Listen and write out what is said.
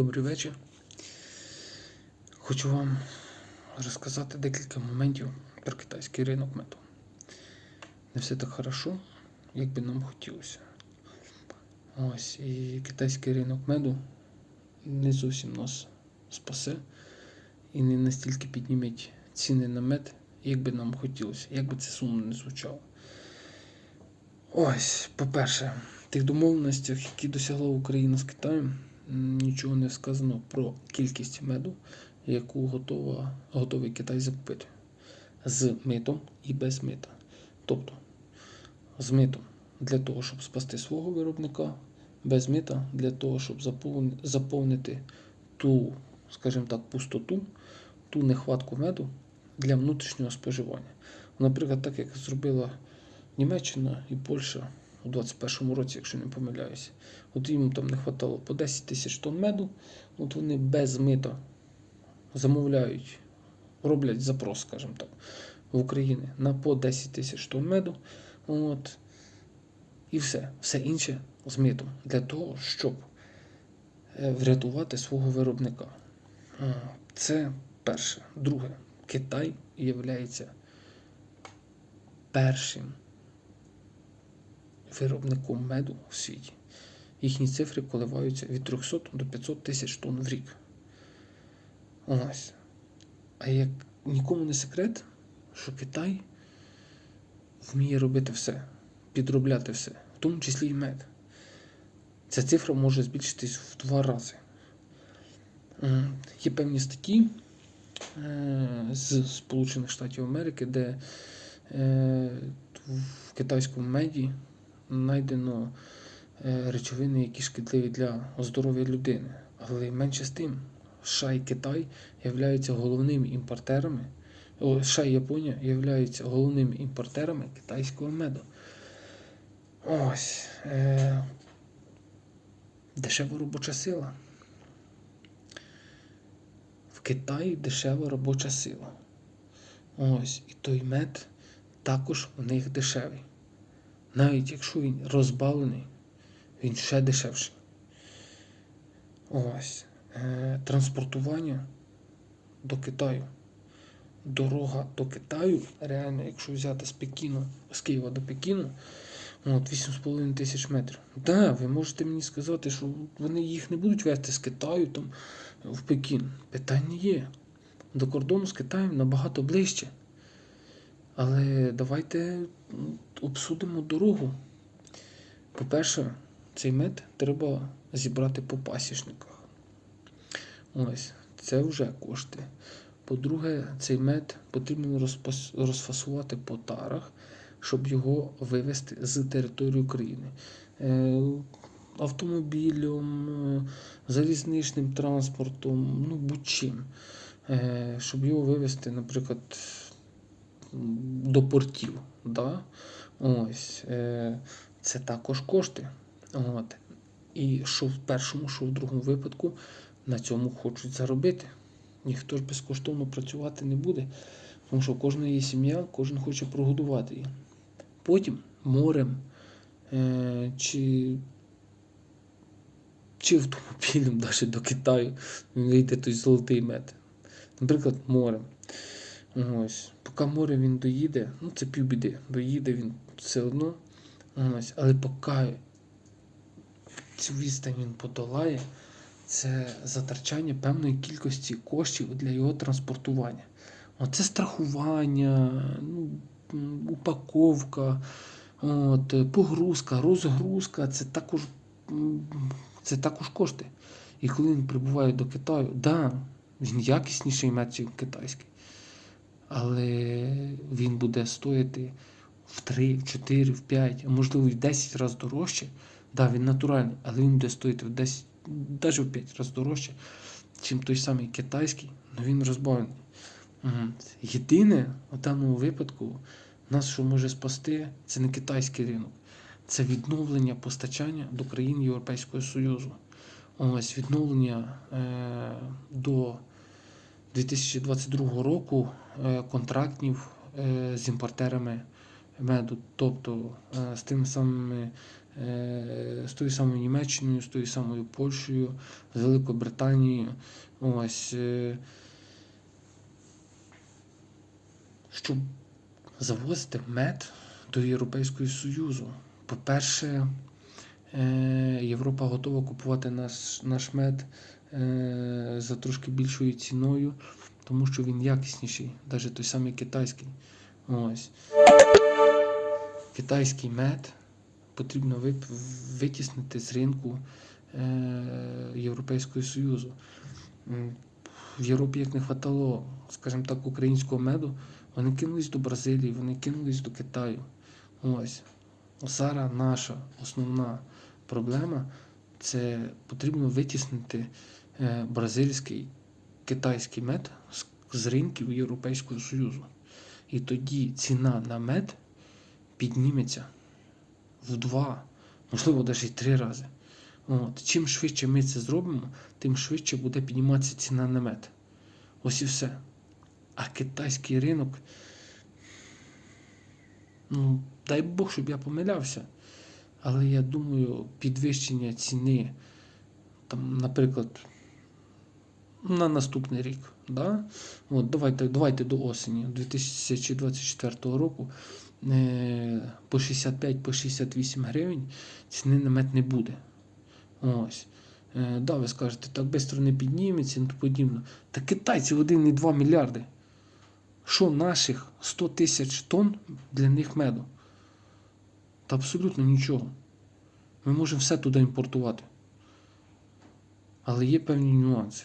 Добрий вечір. Хочу вам розказати декілька моментів про китайський ринок меду. Не все так хорошо, як би нам хотілося. Ось, і китайський ринок меду не зовсім нас спасе і не настільки підніметь ціни на мед, як би нам хотілося, як би це сумно не звучало. Ось, по-перше, тих домовленостях, які досягла Україна з Китаєм, нічого не сказано про кількість меду, яку готова, готовий Китай закупити з митом і без мита. Тобто з митом для того, щоб спасти свого виробника, без мита для того, щоб заповнити ту, скажімо так, пустоту, ту нехватку меду для внутрішнього споживання. Наприклад, так як зробила Німеччина і Польща у 21-му році, якщо не помиляюся. От їм там не вистачало по 10 тисяч тонн меду, от вони без мита замовляють, роблять запрос, скажімо так, в Україні на по 10 тисяч тонн меду. От, і все. Все інше з митом для того, щоб е, врятувати свого виробника. Це перше. Друге, Китай є першим виробником меду у світі. Їхні цифри коливаються від 300 до 500 тисяч тонн в рік. Ось. А як нікому не секрет, що Китай вміє робити все, підробляти все, в тому числі і мед. Ця цифра може збільшитись в два рази. Є певні статті е, з Сполучених Штатів Америки, де е, в китайському меді знайдено е, речовини, які шкідливі для здоров'я людини. Але менше з тим, США і Китай являються головними імпортерами. О, США і Японія являються головними імпортерами китайського меду. Ось. Е, дешева робоча сила. В Китаї дешева робоча сила. Ось. І той мед також у них дешевий. Навіть якщо він розбавлений, він ще дешевший. Ось. Е, транспортування до Китаю. Дорога до Китаю, реально, якщо взяти з Пекіну, з Києва до Пекіну, от 8,5 тисяч метрів. Так, да, ви можете мені сказати, що вони їх не будуть вести з Китаю там, в Пекін. Питання є. До кордону з Китаєм набагато ближче. Але давайте обсудимо дорогу. По-перше, цей мед треба зібрати по пасічниках. Ось, це вже кошти. По-друге, цей мед потрібно розфасувати по тарах, щоб його вивезти з території України. Е, Автомобілем, е, залізничним транспортом, ну будь-чим. Е, Щоб його вивезти, наприклад, до портів. Да? Ось, е, це також кошти. От. І що в першому, що в другому випадку на цьому хочуть заробити. Ніхто ж безкоштовно працювати не буде, тому що у кожної є сім'я, кожен хоче прогодувати її. Потім морем е, чи, чи автомобілем навіть до Китаю вийде той золотий мед. Наприклад, морем. Ось. Поки море він доїде, ну це півбіди, доїде він все одно. Ось. Але поки цю відстань він подолає, це затрачання певної кількості коштів для його транспортування. Оце страхування, ну, упаковка, от, погрузка, розгрузка це також, це також кошти. І коли він прибуває до Китаю, да, він якісніший ніж китайський. Але він буде стоїти в 3, в 4, в 5, а можливо і в 10 разів дорожче. Да, він натуральний, але він буде стоїти в 10, навіть в 5 разів дорожче, ніж той самий китайський, але він розбавлений. Єдине в даному випадку нас, що може спасти, це не китайський ринок, це відновлення постачання до країн Європейського Союзу. Ось відновлення е, до 2022 року е, контрактів е, з імпортерами меду, тобто е, з тими самими з тою самою Німеччиною, з тою самою Польщею, з Великою Британією. Ось. Щоб завозити мед до Європейського Союзу. По-перше, Європа готова купувати наш, наш мед за трошки більшою ціною, тому що він якісніший, навіть той самий китайський. Ось. Китайський мед потрібно витіснити з ринку е, Європейського Союзу. В Європі як не хватало, скажімо так, українського меду, вони кинулись до Бразилії, вони кинулись до Китаю. Ось. Зараз наша основна проблема це потрібно витіснити е, бразильський китайський мед з, з ринків Європейського Союзу. І тоді ціна на мед підніметься в два, можливо, навіть три рази. От. Чим швидше ми це зробимо, тим швидше буде підніматися ціна на мед. Ось і все. А китайський ринок. Ну, дай Бог, щоб я помилявся. Але я думаю, підвищення ціни, там, наприклад, на наступний рік. Да? От, давайте, давайте до осені 2024 року е, по 65-68 гривень ціни на мед не буде. Ось. Е, да, ви скажете, так швидко не підніметься і тому подібне. Та китайці 1,2 мільярди. Що наших 100 тисяч тонн для них меду? Та абсолютно нічого. Ми можемо все туди імпортувати. Але є певні нюанси.